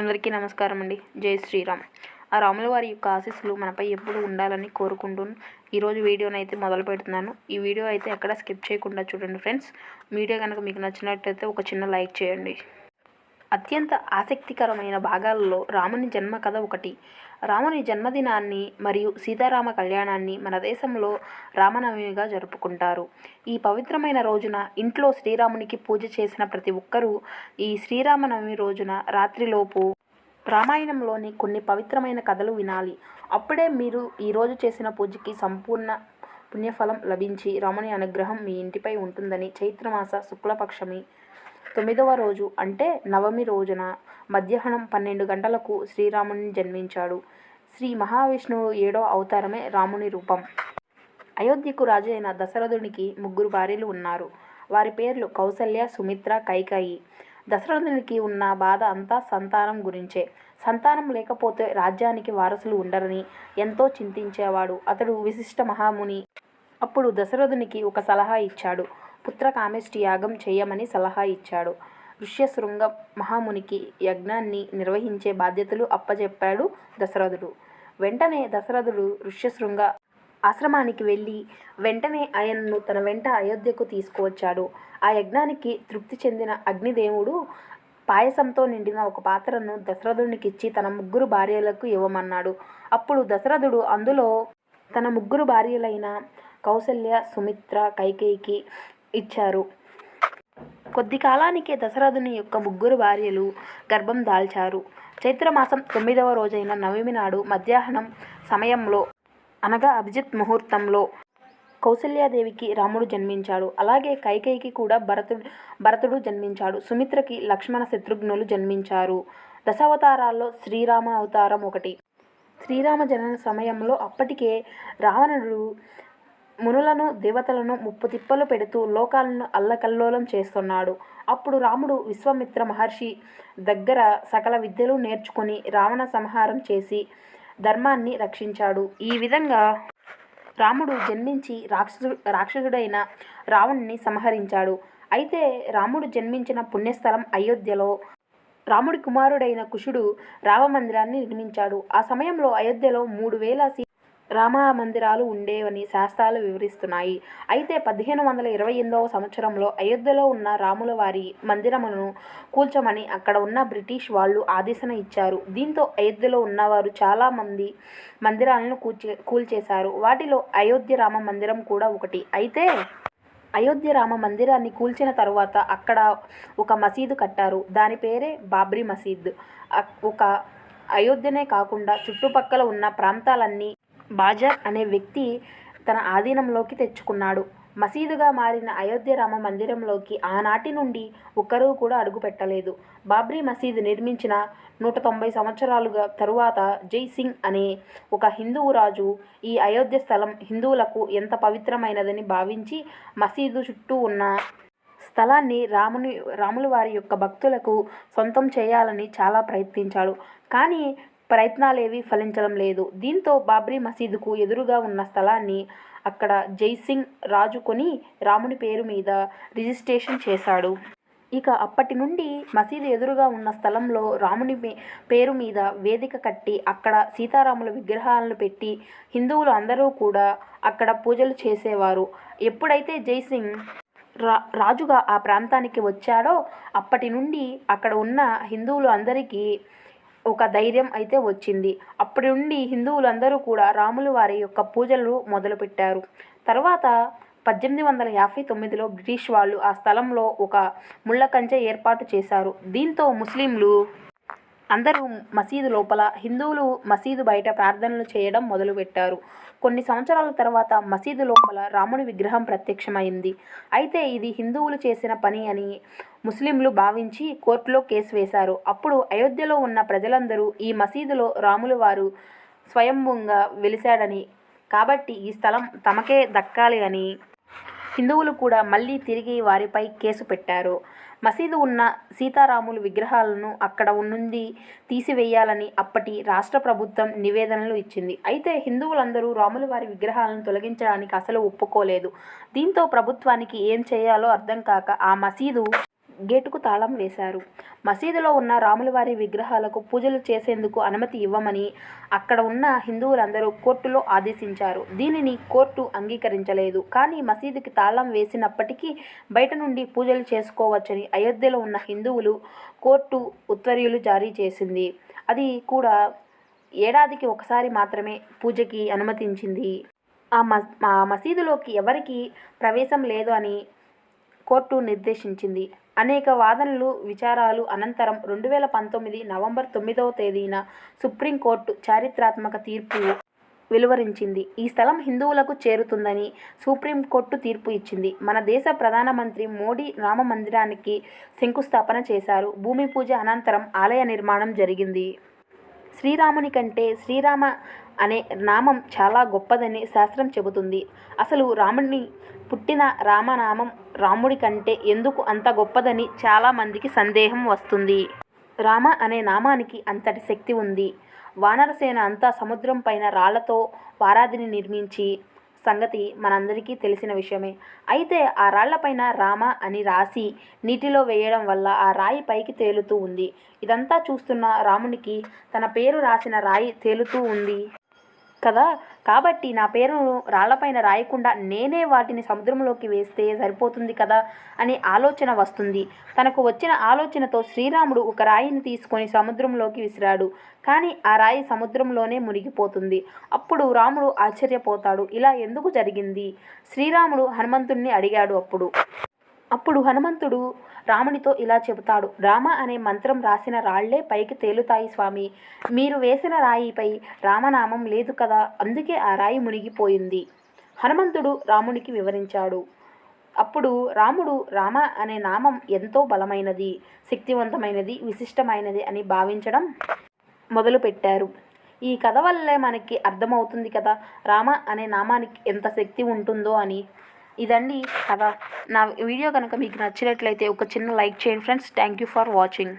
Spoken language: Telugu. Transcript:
అందరికీ నమస్కారం అండి. జై శ్రీరామ్. ఆ రాముల వారి యొక్క ఆశీస్సులు మనపై ఎప్పుడు ఉండాలని కోరుకుంటూ ఈరోజు వీడియోని అయితే మొదలు పెడుతున్నాను. ఈ వీడియో అయితే ఎక్కడ స్కిప్ చేయకుండా చూడండి ఫ్రెండ్స్. వీడియో కనుక మీకు నచ్చినట్టయితే ఒక చిన్న లైక్ చేయండి. అత్యంత ఆసక్తికరమైన భాగాలలో రాముని జన్మ కథ ఒకటి. రాముని జన్మదినాన్ని మరియు సీతారామ కళ్యాణాన్ని మన దేశంలో రామనవమిగా జరుపుకుంటారు. ఈ పవిత్రమైన రోజున ఇంట్లో శ్రీరామునికి పూజ చేసిన ప్రతి ఒక్కరూ ఈ శ్రీరామనవమి రోజున రాత్రిలోపు రామాయణంలోని కొన్ని పవిత్రమైన కథలు వినాలి. అప్పుడే మీరు ఈరోజు చేసిన పూజకి సంపూర్ణ పుణ్యఫలం లభించి రాముని అనుగ్రహం మీ ఇంటిపై ఉంటుందని చైత్రమాస శుక్లపక్షమి. తొమ్మిదవ రోజు అంటే నవమి రోజున మధ్యాహ్నం పన్నెండు గంటలకు శ్రీరాముని జన్మించాడు. శ్రీ మహావిష్ణువు ఏడో అవతారమే రాముని రూపం. అయోధ్యకు రాజైన దశరథునికి ముగ్గురు భార్యలు ఉన్నారు. వారి పేర్లు కౌసల్య సుమిత్ర కైకాయి. దశరథునికి ఉన్న బాధ అంతా సంతానం గురించే. సంతానం లేకపోతే రాజ్యానికి వారసులు ఉండరని ఎంతో చింతించేవాడు అతడు విశిష్ట మహాముని. అప్పుడు దశరథునికి ఒక సలహా ఇచ్చాడు. పుత్ర కామేష్టి యాగం చేయమని సలహా ఇచ్చాడు. ఋష్యశృంగ మహామునికి యజ్ఞాన్ని నిర్వహించే బాధ్యతలు అప్పచెప్పాడు దశరథుడు. వెంటనే దశరథుడు ఋష్యశృంగ ఆశ్రమానికి వెళ్ళి వెంటనే ఆయనను తన వెంట అయోధ్యకు తీసుకువచ్చాడు. ఆ యజ్ఞానికి తృప్తి చెందిన అగ్నిదేవుడు పాయసంతో నిండిన ఒక పాత్రను దశరథునికిచ్చి తన ముగ్గురు భార్యలకు ఇవ్వమన్నాడు. అప్పుడు దశరథుడు అందులో తన ముగ్గురు భార్యలైన కౌసల్య సుమిత్ర కైకేయికి ఇచ్చారు. కొద్ది కాలానికే దశరథుని యొక్క ముగ్గురు భార్యలు గర్భం దాల్చారు. చైత్రమాసం తొమ్మిదవ రోజైన నవమి నాడు మధ్యాహ్నం సమయంలో అనగా అభిజిత్ ముహూర్తంలో కౌసల్యాదేవికి రాముడు జన్మించాడు. అలాగే కైకేయికి కూడా భరతుడు భరతుడు జన్మించాడు. సుమిత్రకి లక్ష్మణ శత్రుఘ్నులు జన్మించారు. దశావతారాల్లో శ్రీరామ అవతారం ఒకటి. శ్రీరామ జనన సమయంలో అప్పటికే రావణుడు మునులను దేవతలను ముప్పు తిప్పలు పెడుతూ లోకాలను అల్లకల్లోలం చేస్తున్నాడు. అప్పుడు రాముడు విశ్వామిత్ర మహర్షి దగ్గర సకల విద్యలు నేర్చుకుని రావణ సంహారం చేసి ధర్మాన్ని రక్షించాడు. ఈ విధంగా రాముడు జన్మించి రాక్షసు రాక్షసుడైన రావణుని సంహరించాడు. అయితే రాముడు జన్మించిన పుణ్యస్థలం అయోధ్యలో రాముడి కుమారుడైన కుషుడు రామమందిరాన్ని నిర్మించాడు. ఆ సమయంలో అయోధ్యలో మూడు వేల రామ మందిరాలు ఉండేవని శాస్త్రాలు వివరిస్తున్నాయి. అయితే పదిహేను వందల ఇరవై ఎనిమిదవ సంవత్సరంలో అయోధ్యలో ఉన్న రాముల వారి మందిరములను కూల్చమని అక్కడ ఉన్న బ్రిటిష్ వాళ్ళు ఆదేశన ఇచ్చారు. దీంతో అయోధ్యలో ఉన్నవారు చాలామంది మందిరాలను కూల్చే కూల్చేశారు. వాటిలో అయోధ్య రామ మందిరం కూడా ఒకటి. అయితే అయోధ్య రామ మందిరాన్ని కూల్చిన తరువాత అక్కడ ఒక మసీదు కట్టారు. దాని పేరే బాబ్రీ మసీద్. ఒక అయోధ్యనే కాకుండా చుట్టుపక్కల ఉన్న ప్రాంతాలన్నీ బాజర్ అనే వ్యక్తి తన ఆధీనంలోకి తెచ్చుకున్నాడు. మసీదుగా మారిన అయోధ్య రామ మందిరంలోకి ఆనాటి నుండి ఒక్కరూ కూడా అడుగుపెట్టలేదు బాబ్రీ మసీదు నిర్మించిన నూట తొంభై సంవత్సరాలుగా తరువాత జై సింగ్ అనే ఒక హిందువు రాజు ఈ అయోధ్య స్థలం హిందువులకు ఎంత పవిత్రమైనదని భావించి మసీదు చుట్టూ ఉన్న స్థలాన్ని రాముని రాముల వారి యొక్క భక్తులకు సొంతం చేయాలని చాలా ప్రయత్నించాడు. కానీ ప్రయత్నాలేవి ఫలించడం లేదు. దీంతో బాబ్రీ మసీదుకు ఎదురుగా ఉన్న స్థలాన్ని అక్కడ జైసింగ్ రాజు కొని రాముని పేరు మీద రిజిస్ట్రేషన్ చేశాడు. ఇక అప్పటి నుండి మసీదు ఎదురుగా ఉన్న స్థలంలో రాముని పేరు మీద వేదిక కట్టి అక్కడ సీతారాముల విగ్రహాలను పెట్టి హిందువులు అందరూ కూడా అక్కడ పూజలు చేసేవారు. ఎప్పుడైతే జైసింగ్ రా రాజుగా ఆ ప్రాంతానికి వచ్చాడో అప్పటి నుండి అక్కడ ఉన్న హిందువులు అందరికీ ఒక ధైర్యం అయితే వచ్చింది. అప్పటి నుండి హిందువులందరూ కూడా రాములు వారి యొక్క పూజలు మొదలుపెట్టారు. తర్వాత పద్దెనిమిది వందల యాభై తొమ్మిదిలో బ్రిటిష్ వాళ్ళు ఆ స్థలంలో ఒక ముళ్ళ కంచె ఏర్పాటు చేశారు. దీంతో ముస్లింలు అందరూ మసీదు లోపల హిందువులు మసీదు బయట ప్రార్థనలు చేయడం మొదలుపెట్టారు. కొన్ని సంవత్సరాల తర్వాత మసీదు లోపల రాముడి విగ్రహం ప్రత్యక్షమైంది. అయితే ఇది హిందువులు చేసిన పని అని ముస్లింలు భావించి కోర్టులో కేసు వేశారు. అప్పుడు అయోధ్యలో ఉన్న ప్రజలందరూ ఈ మసీదులో రాములు వారు స్వయంభూంగా వెలిశాడని. కాబట్టి ఈ స్థలం తమకే దక్కాలి అని హిందువులు కూడా మళ్ళీ తిరిగి వారిపై కేసు పెట్టారు. మసీదు ఉన్న సీతారాములు విగ్రహాలను అక్కడ నుండి తీసివేయాలని అప్పటి రాష్ట్ర ప్రభుత్వం నివేదనలు ఇచ్చింది. అయితే హిందువులందరూ రాముల వారి విగ్రహాలను తొలగించడానికి అసలు ఒప్పుకోలేదు. దీంతో ప్రభుత్వానికి ఏం చేయాలో అర్థం కాక ఆ మసీదు గేటుకు తాళం వేశారు. మసీదులో ఉన్న రాములవారి విగ్రహాలకు పూజలు చేసేందుకు అనుమతి ఇవ్వమని అక్కడ ఉన్న హిందువులందరూ కోర్టులో ఆదేశించారు. దీనిని కోర్టు అంగీకరించలేదు. కానీ మసీదుకి తాళం వేసినప్పటికీ బయట నుండి పూజలు చేసుకోవచ్చని అయోధ్యలో ఉన్న హిందువులు కోర్టు ఉత్తర్వులు జారీ చేసింది. అది కూడా ఏడాదికి ఒకసారి మాత్రమే పూజకి అనుమతించింది. ఆ మస్ ఆ మసీదులోకి ఎవరికీ ప్రవేశం లేదు అని కోర్టు నిర్దేశించింది. అనేక వాదనలు విచారాలు అనంతరం రెండు వేల పంతొమ్మిది నవంబర్ తొమ్మిదవ తేదీన సుప్రీంకోర్టు చారిత్రాత్మక తీర్పు వెలువరించింది. ఈ స్థలం హిందువులకు చేరుతుందని సుప్రీంకోర్టు తీర్పు ఇచ్చింది. మన దేశ ప్రధానమంత్రి మోడీ రామ మందిరానికి శంకుస్థాపన చేశారు. భూమి పూజ అనంతరం ఆలయ నిర్మాణం జరిగింది. శ్రీరాముని కంటే శ్రీరామ అనే నామం చాలా గొప్పదని శాస్త్రం చెబుతుంది. అసలు రాముని పుట్టిన రామనామం రాముడి కంటే ఎందుకు అంత గొప్పదని చాలామందికి సందేహం వస్తుంది. రామ అనే నామానికి అంతటి శక్తి ఉంది. వానరసేన అంతా సముద్రం పైన రాళ్ళతో వారాధిని నిర్మించి సంగతి మనందరికీ తెలిసిన విషయమే. అయితే ఆ రాళ్ళపైన రామ అని రాసి నీటిలో వేయడం వల్ల ఆ రాయి పైకి తేలుతూ ఉంది. ఇదంతా చూస్తున్న రామునికి తన పేరు రాసిన రాయి తేలుతూ ఉంది. కదా? కాబట్టి నా పేరును రాళ్ళపైన రాయకుండా నేనే వాటిని సముద్రంలోకి వేస్తే సరిపోతుంది కదా? అనే ఆలోచన వస్తుంది. తనకు వచ్చిన ఆలోచనతో శ్రీరాముడు ఒక రాయిని తీసుకొని సముద్రంలోకి విసిరాడు. కానీ ఆ రాయి సముద్రంలోనే మునిగిపోతుంది. అప్పుడు రాముడు ఆశ్చర్యపోతాడు. ఇలా ఎందుకు జరిగింది? శ్రీరాముడు హనుమంతుణ్ణి అడిగాడు అప్పుడు. అప్పుడు హనుమంతుడు రామునితో ఇలా చెబుతాడు రామ అనే మంత్రం రాసిన రాళ్ళే పైకి తేలుతాయి స్వామి. మీరు వేసిన రాయిపై రామనామం లేదు కదా అందుకే ఆ రాయి మునిగిపోయింది. హనుమంతుడు రామునికి వివరించాడు. అప్పుడు రాముడు రామ అనే నామం ఎంతో బలమైనది శక్తివంతమైనది విశిష్టమైనది అని భావించడం మొదలుపెట్టారు. ఈ కథ వల్లే మనకి అర్థమవుతుంది కదా రామ అనే నామానికి ఎంత శక్తి ఉంటుందో అని. ఇదండి. కథ నా వీడియో కనుక మీకు నచ్చినట్లయితే ఒక చిన్న లైక్ చేయండి friends. Thank you for watching.